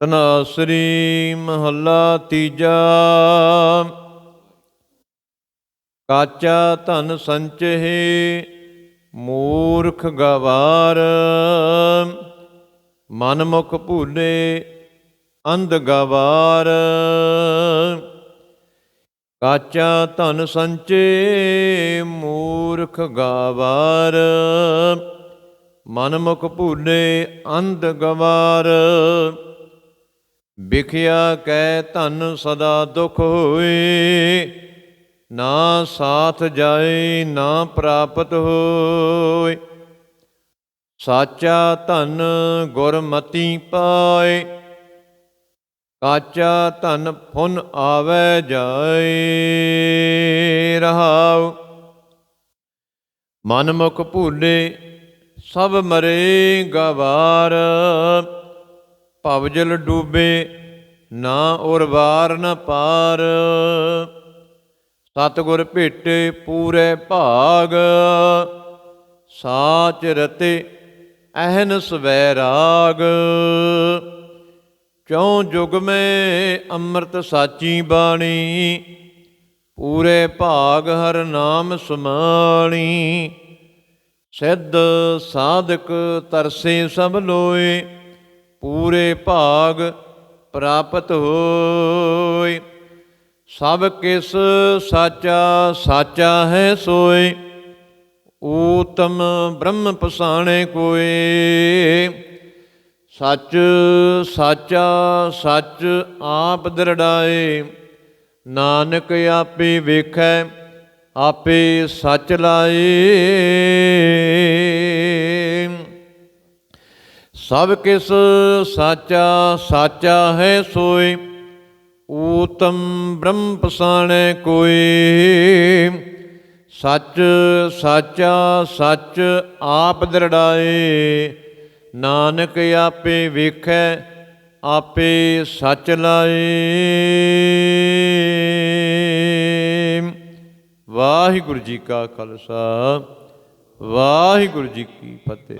ਤਨਾਸਰੀ ਮਹੱਲਾ ਤੀਜਾ। ਕਾਚਾ ਧਨ ਸੰਚਹਿ ਮੂਰਖ ਗਵਾਰ। ਮਨਮੁਖ ਭੂਲੇ ਅੰਧ ਗਵਾਰ। ਕਾਚਾ ਧਨ ਸੰਚੇ ਮੂਰਖ ਗਵਾਰ। ਮਨ ਮੁਖ ਭੂਲੇ ਅੰਧ ਗਵਾਰ। ਵਿਖਿਆ ਕੈ ਧਨ ਸਦਾ ਦੁਖ ਹੋਏ, ਨਾ ਸਾਥ ਜਾਏ, ਨਾ ਪ੍ਰਾਪਤ ਹੋਏ। ਸਾਚਾ ਧਨ ਗੁਰਮਤੀ ਪਾਏ, ਕਾਚਾ ਧਨ ਫੁਨ ਆਵੇ ਜਾਏ, ਰਹਾਉ। ਮਨ ਮੁਖ ਭੂਲੇ ਸਭ ਮਰੇ ਗਵਾਰ। ਭਵਜਲ ਡੂਬੇ, ਨਾ ਉਰਵਾਰ ਨ ਪਾਰ। ਸਤਿਗੁਰ ਭੇਟੇ ਪੂਰੇ ਭਾਗ, ਸਾਚ ਰਤੇ ਐਨ ਸਵੈ ਰਾਗ। ਚੌ ਜੁਗ ਮੈਂ ਅੰਮ੍ਰਿਤ ਸਾਚੀ ਬਾਣੀ, ਪੂਰੇ ਭਾਗ ਹਰ ਨਾਮ ਸਮਾਣੀ। ਸਿੱਧ ਸਾਧਕ ਤਰਸੇ ਸਭ ਲੋਏ ਪੂਰੇ ਭਾਗ ਪ੍ਰਾਪਤ ਹੋਏ। ਸਭ ਕਿਸ ਸਾਚਾ ਸਾਚਾ ਹੈ ਸੋਏ, ਊਤਮ ਬ੍ਰਹਮ ਪਸਾਣੇ ਕੋਏ। ਸੱਚ ਸਾਚਾ ਸੱਚ ਆਪ ਦਰੜਾਏ, ਨਾਨਕ ਆਪੇ ਵੇਖੈ, ਆਪੇ ਸੱਚ ਲਾਏ। ਸਭ ਕਿਸ ਸਾਚਾ ਸਾਚਾ ਹੈ ਸੋਏ, ਊਤਮ ਬ੍ਰਹਮ ਪਸਾਣੈ ਕੋਏ। ਸੱਚ ਸਾਚਾ ਸੱਚ ਆਪ ਦਰੜਾਏ, ਨਾਨਕ ਆਪੇ ਵੇਖੈ, ਆਪੇ ਸੱਚ ਲਾਏ। ਵਾਹਿਗੁਰੂ ਜੀ ਕਾ ਖਾਲਸਾ, ਵਾਹਿਗੁਰੂ ਜੀ ਕੀ ਫਤਿਹ।